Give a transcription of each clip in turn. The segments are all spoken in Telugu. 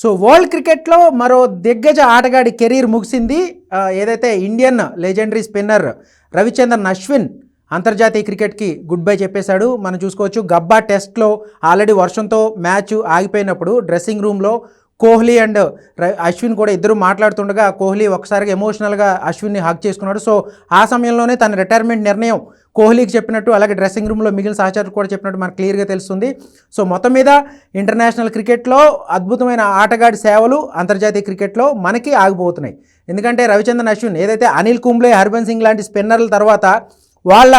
సో వరల్డ్ క్రికెట్లో మరో దిగ్గజ ఆటగాడి కెరీర్ ముగిసింది ఏదైతే Indian legendary spinner Ravichandran Ashwin అంతర్జాతీయ క్రికెట్కి గుడ్ బై చెప్పేశాడు. మనం చూసుకోవచ్చు గబ్బా టెస్ట్లో ఆల్రెడీ వర్షంతో మ్యాచ్ ఆగిపోయినప్పుడు డ్రెస్సింగ్ రూమ్లో కోహ్లీ అండ్ అశ్విన్ కూడా ఇద్దరు మాట్లాడుతుండగా కోహ్లీ ఒకసారిగా ఎమోషనల్గా అశ్విన్ని హక్ చేసుకున్నాడు. సో ఆ సమయంలోనే తన రిటైర్మెంట్ నిర్ణయం కోహ్లీకి చెప్పినట్టు అలాగే డ్రెస్సింగ్ రూమ్లో మిగిలిన సహచరులు కూడా చెప్పినట్టు మనకు క్లియర్గా తెలుస్తుంది. సో మొత్తం మీద ఇంటర్నేషనల్ క్రికెట్లో అద్భుతమైన ఆటగాడి సేవలు అంతర్జాతీయ క్రికెట్లో మనకి ఆగిపోతున్నాయి. ఎందుకంటే రవిచంద్రన్ అశ్విన్ ఏదైతే అనిల్ కుంబ్లే హర్భన్ సింగ్ లాంటి స్పిన్నర్ల తర్వాత వాళ్ళ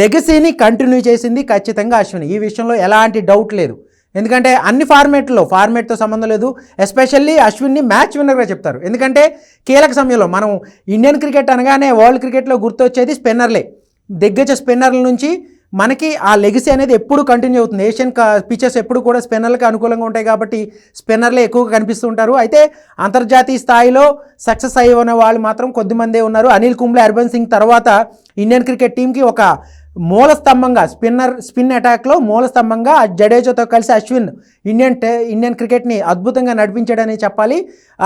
లెగసీని కంటిన్యూ చేసింది ఖచ్చితంగా అశ్విన్. ఈ విషయంలో ఎలాంటి డౌట్ లేదు. ఎందుకంటే అన్ని ఫార్మేట్లో ఫార్మేట్తో సంబంధం లేదు. ఎస్పెషల్లీ అశ్విన్ని మ్యాచ్ విన్నర్గా చెప్తారు. ఎందుకంటే కీలక సమయంలో మనం ఇండియన్ క్రికెట్ అనగానే వరల్డ్ క్రికెట్లో గుర్తొచ్చేది స్పిన్నర్లే. దిగ్గజ స్పిన్నర్ల నుంచి మనకి ఆ లెగసీ అనేది ఎప్పుడు కంటిన్యూ అవుతుంది. ఏషియన్ పిచెస్ ఎప్పుడు కూడా స్పిన్నర్లకు అనుకూలంగా ఉంటాయి కాబట్టి స్పిన్నర్లే ఎక్కువగా కనిపిస్తూ ఉంటారు. అయితే అంతర్జాతీయ స్థాయిలో సక్సెస్ అయ్యి వాళ్ళు మాత్రం కొద్దిమందే ఉన్నారు. అనిల్ కుంబ్లే హర్భన్ సింగ్ తర్వాత ఇండియన్ క్రికెట్ టీంకి ఒక మూల స్తంభంగా స్పిన్నర్ స్పిన్ అటాక్లో మూల స్తంభంగా జడేజాతో కలిసి అశ్విన్ ఇండియన్ టె ఇండియన్ క్రికెట్ని అద్భుతంగా నడిపించాడని చెప్పాలి.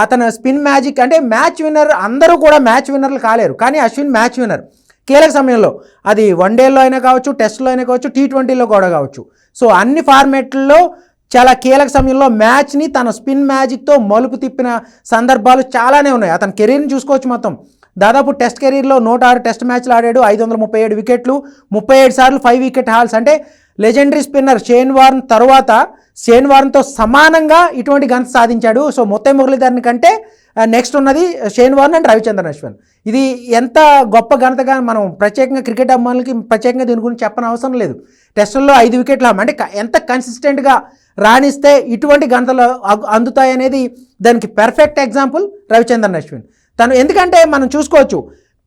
అతను స్పిన్ మ్యాజిక్ అంటే మ్యాచ్ విన్నర్ అందరూ కూడా మ్యాచ్ విన్నర్లు కాలేరు. కానీ అశ్విన్ మ్యాచ్ విన్నర్. కీలక సమయంలో. అది వన్డేలో అయినా కావచ్చు టెస్ట్లో అయినా కావచ్చు టీ ట్వంటీలో కూడా కావచ్చు. సో అన్ని ఫార్మేట్లలో చాలా కీలక సమయంలో మ్యాచ్ని తన స్పిన్ మ్యాజిక్తో మలుపు తిప్పిన సందర్భాలు చాలానే ఉన్నాయి. అతని కెరీర్ని చూసుకోవచ్చు మొత్తం. దాదాపు టెస్ట్ కెరీర్లో నూట ఆరు టెస్ట్ మ్యాచ్లు ఆడాడు ఐదు వందల ముప్పై ఏడు వికెట్లు ముప్పై ఏడు సార్లు ఫైవ్ వికెట్ హాల్స్ అంటే లెజెండరీ స్పిన్నర్ షేన్ వార్న్ తర్వాత షేన్ వార్న్తో సమానంగా ఇటువంటి గన్స్ సాధించాడు. సో మొత్తం మురళీధరన్ కంటే నెక్స్ట్ ఉన్నది Shane Warne and Ravichandran Ashwin. ఇది ఎంత గొప్ప ఘనతగా మనం ప్రత్యేకంగా క్రికెట్ అభిమానులకి ప్రత్యేకంగా దీని గురించి చెప్పని అవసరం లేదు. టెస్టుల్లో ఐదు వికెట్లు అంటే ఎంత కన్సిస్టెంట్గా రాణిస్తే ఇటువంటి ఘనతలు అందుతాయనేది దానికి పెర్ఫెక్ట్ ఎగ్జాంపుల్ రవిచంద్రన్ అశ్విన్. తను ఎందుకంటే మనం చూసుకోవచ్చు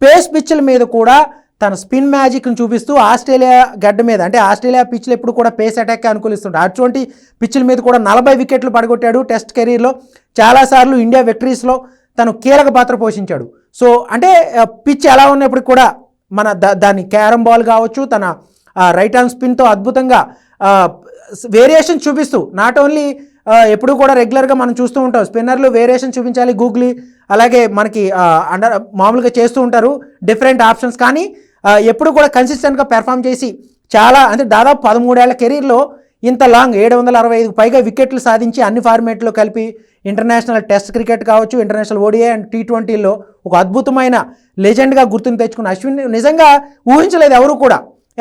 పేస్ పిచ్ల మీద కూడా తన స్పిన్ మ్యాజిక్ను చూపిస్తూ ఆస్ట్రేలియా గడ్డ మీద అంటే ఆస్ట్రేలియా పిచ్లు ఎప్పుడు కూడా పేస్ అటాక్ అనుకూలిస్తుంటాయి అటువంటి పిచ్ల మీద కూడా నలభై వికెట్లు పడగొట్టాడు టెస్ట్ కెరీర్లో. చాలాసార్లు ఇండియా విక్టరీస్లో తను కీలక పాత్ర పోషించాడు. సో అంటే పిచ్ ఎలా ఉన్నప్పుడు కూడా మన దా దాని క్యారమ్ బాల్ కావచ్చు తన రైట్ హ్యాండ్ స్పిన్తో అద్భుతంగా వేరియేషన్ చూపిస్తూ నాట్ ఓన్లీ ఎప్పుడు కూడా రెగ్యులర్గా మనం చూస్తూ ఉంటాం. స్పిన్నర్లు వేరియేషన్ చూపించాలి గూగ్లీ అలాగే మనకి అండర్ మామూలుగా చేస్తూ ఉంటారు. డిఫరెంట్ ఆప్షన్స్ కానీ ఎప్పుడు కూడా కన్సిస్టెంట్గా పెర్ఫామ్ చేసి చాలా అంటే దాదాపు పదమూడేళ్ళ కెరీర్లో ఇంత లాంగ్ ఏడు వందల అరవై ఐదు పైగా వికెట్లు సాధించి అన్ని ఫార్మేట్లో కలిపి ఇంటర్నేషనల్ టెస్ట్ క్రికెట్ కావచ్చు ఇంటర్నేషనల్ ఓడిఐ అండ్ టీ ట్వంటీలో ఒక అద్భుతమైన లెజెండ్గా గుర్తుని తెచ్చుకున్న అశ్విన్. నిజంగా ఊహించలేదు ఎవరు కూడా.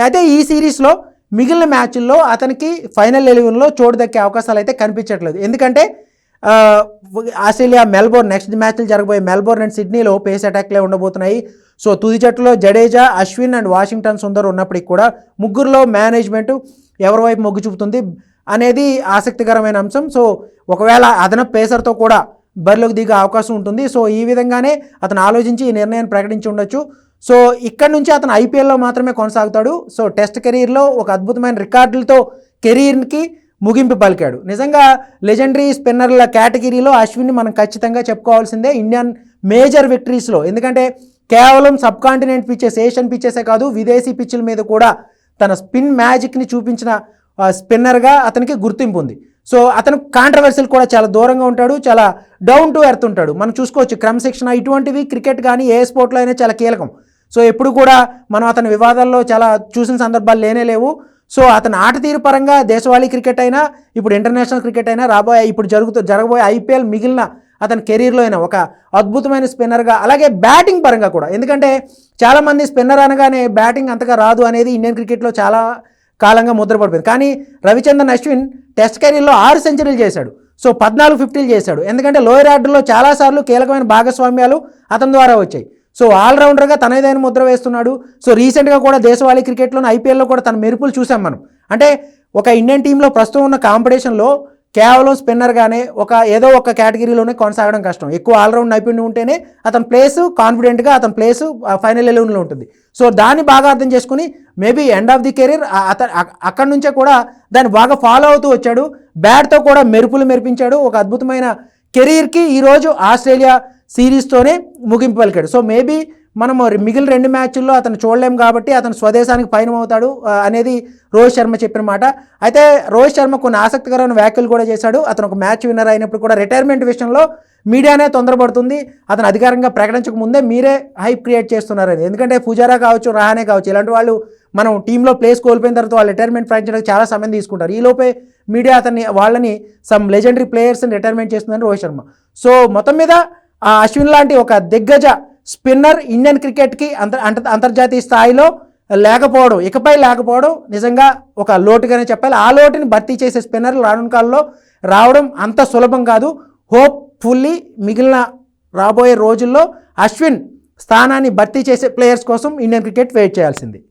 అయితే ఈ సిరీస్లో మిగిలిన మ్యాచ్ల్లో అతనికి ఫైనల్ ఎలెవెన్లో చోటు దక్కే అవకాశాలు అయితే కనిపించట్లేదు. ఎందుకంటే ఆస్ట్రేలియా మెల్బోర్న్ నెక్స్ట్ మ్యాచ్లు జరగబోయే మెల్బోర్న్ అండ్ సిడ్నీలో పేస్ అటాక్లే ఉండబోతున్నాయి. సో తుది జట్టులో జడేజా అశ్విన్ అండ్ వాషింగ్టన్ సుందర్ ఉన్నప్పటికీ కూడా ముగ్గురులో మేనేజ్మెంట్ ఎవరి వైపు మొగ్గు చూపుతుంది అనేది ఆసక్తికరమైన అంశం. సో ఒకవేళ అదనపు పేసర్తో కూడా బరిలోకి దిగే అవకాశం ఉంటుంది. సో ఈ విధంగానే అతను ఆలోచించి ఈ నిర్ణయాన్ని ప్రకటించి ఉండొచ్చు. సో ఇక్కడ నుంచి అతను ఐపీఎల్లో మాత్రమే కొనసాగుతాడు. సో టెస్ట్ కెరీర్లో ఒక అద్భుతమైన రికార్డులతో కెరీర్కి ముగింపు పలికాడు. నిజంగా లెజెండరీ స్పిన్నర్ల కేటగిరీలో అశ్విన్ని మనం ఖచ్చితంగా చెప్పుకోవాల్సిందే ఇండియన్ మేజర్ విక్టరీస్లో ఎందుకంటే కేవలం సబ్ కాంటినెంట్ పిచ్చెస్ ఏషియన్ పిచ్చెసే కాదు విదేశీ పిచ్చుల మీద కూడా తన స్పిన్ మ్యాజిక్ని చూపించిన స్పిన్నర్గా అతనికి గుర్తింపు ఉంది. సో అతను కాంట్రవర్సీలు కూడా చాలా దూరంగా ఉంటాడు చాలా డౌన్ టు ఎర్త్ ఉంటాడు. మనం చూసుకోవచ్చు క్రమశిక్షణ ఇటువంటివి క్రికెట్ కానీ ఏ స్పోర్ట్లో అయినా చాలా కీలకం. సో ఎప్పుడు కూడా మనం అతని వివాదాల్లో చాలా చూసిన సందర్భాలు లేనే లేవు. సో అతని ఆట తీరు పరంగా దేశవాళీ క్రికెట్ అయినా ఇప్పుడు ఇంటర్నేషనల్ క్రికెట్ అయినా రాబోయే ఇప్పుడు జరుగుతూ జరగబోయే ఐపీఎల్ మిగిలిన అతని కెరీర్లో అయినా ఒక అద్భుతమైన స్పిన్నర్గా అలాగే బ్యాటింగ్ పరంగా కూడా. ఎందుకంటే చాలామంది స్పిన్నర్ అనగానే బ్యాటింగ్ అంతగా రాదు అనేది ఇండియన్ క్రికెట్లో చాలా కాలంగా ముద్రపడిపోయింది. కానీ రవిచంద్రన్ అశ్విన్ టెస్ట్ కెరీర్లో ఆరు సెంచరీలు చేశాడు. సో పద్నాలుగు ఫిఫ్టీలు చేశాడు. ఎందుకంటే లోయర్ ఆర్డర్లో చాలాసార్లు కీలకమైన భాగస్వామ్యాలు అతని ద్వారా వచ్చాయి. సో ఆల్రౌండర్గా తనదైన ముద్ర వేస్తున్నాడు. సో రీసెంట్గా కూడా దేశవాళీ క్రికెట్లోని ఐపీఎల్లో కూడా తన మెరుపులు చూసాం మనం. అంటే ఒక ఇండియన్ టీంలో ప్రస్తుతం ఉన్న కాంపిటీషన్లో కేవలం స్పిన్నర్గానే ఒక ఏదో ఒక కేటగిరీలోనే కొనసాగడం కష్టం. ఎక్కువ ఆల్రౌండ్ నైపుణ్యం ఉంటేనే అతని ప్లేస్ కాన్ఫిడెంట్గా అతని ప్లేస్ ఫైనల్ ఎలెవెన్లో ఉంటుంది. సో దాన్ని బాగా అర్థం చేసుకుని maybe end of the career అతను అక్కడి నుంచే కూడా దాన్ని బాగా ఫాలో అవుతూ వచ్చాడు. బ్యాట్తో కూడా మెరుపులు మెరిపించాడు. ఒక అద్భుతమైన కెరీర్కి ఈరోజు ఆస్ట్రేలియా సిరీస్తోనే ముగింపు పలికాడు. సో మేబీ మనం మిగిలిన రెండు మ్యాచ్ల్లో అతను చూడలేం కాబట్టి అతను స్వదేశానికి పయనం అవుతాడు అనేది రోహిత్ శర్మ చెప్పిన మాట. అయితే రోహిత్ శర్మ కొన్ని ఆసక్తికరమైన వ్యాఖ్యలు కూడా చేశాడు. అతను ఒక మ్యాచ్ విన్నర్ అయినప్పుడు కూడా రిటైర్మెంట్ విషయంలో మీడియానే తొందరపడుతుంది. అతను అధికారంగా ప్రకటించక ముందే మీరే హైప్ క్రియేట్ చేస్తున్నారని ఎందుకంటే పుజారా కావచ్చు రహానే కావచ్చు ఇలాంటి వాళ్ళు మనం టీంలో ప్లేస్ కోల్పోయిన తర్వాత వాళ్ళు రిటైర్మెంట్ ప్రకటించడానికి చాలా సమయం తీసుకుంటారు. ఈ లోపే మీడియా అతన్ని వాళ్ళని సమ్ లెజెండరీ ప్లేయర్స్ని రిటైర్మెంట్ చేస్తుందని రోహిత్ శర్మ. సో మొత్తం మీద అశ్విన్ లాంటి ఒక దిగ్గజ స్పిన్నర్ ఇండియన్ క్రికెట్కి అంతర్ అంత- అంతర్జాతీయ స్థాయిలో లేకపోవడం ఇకపై లేకపోవడం నిజంగా ఒక లోటుగానే చెప్పాలి. ఆ లోటుని భర్తీ చేసే స్పిన్నర్లు రానున్న కాలంలో రావడం అంత సులభం కాదు. హోప్ఫుల్లీ మిగిలిన రాబోయే రోజుల్లో అశ్విన్ స్థానాన్ని భర్తీ చేసే ప్లేయర్స్ కోసం ఇండియన్ క్రికెట్ వెయిట్ చేయాల్సింది.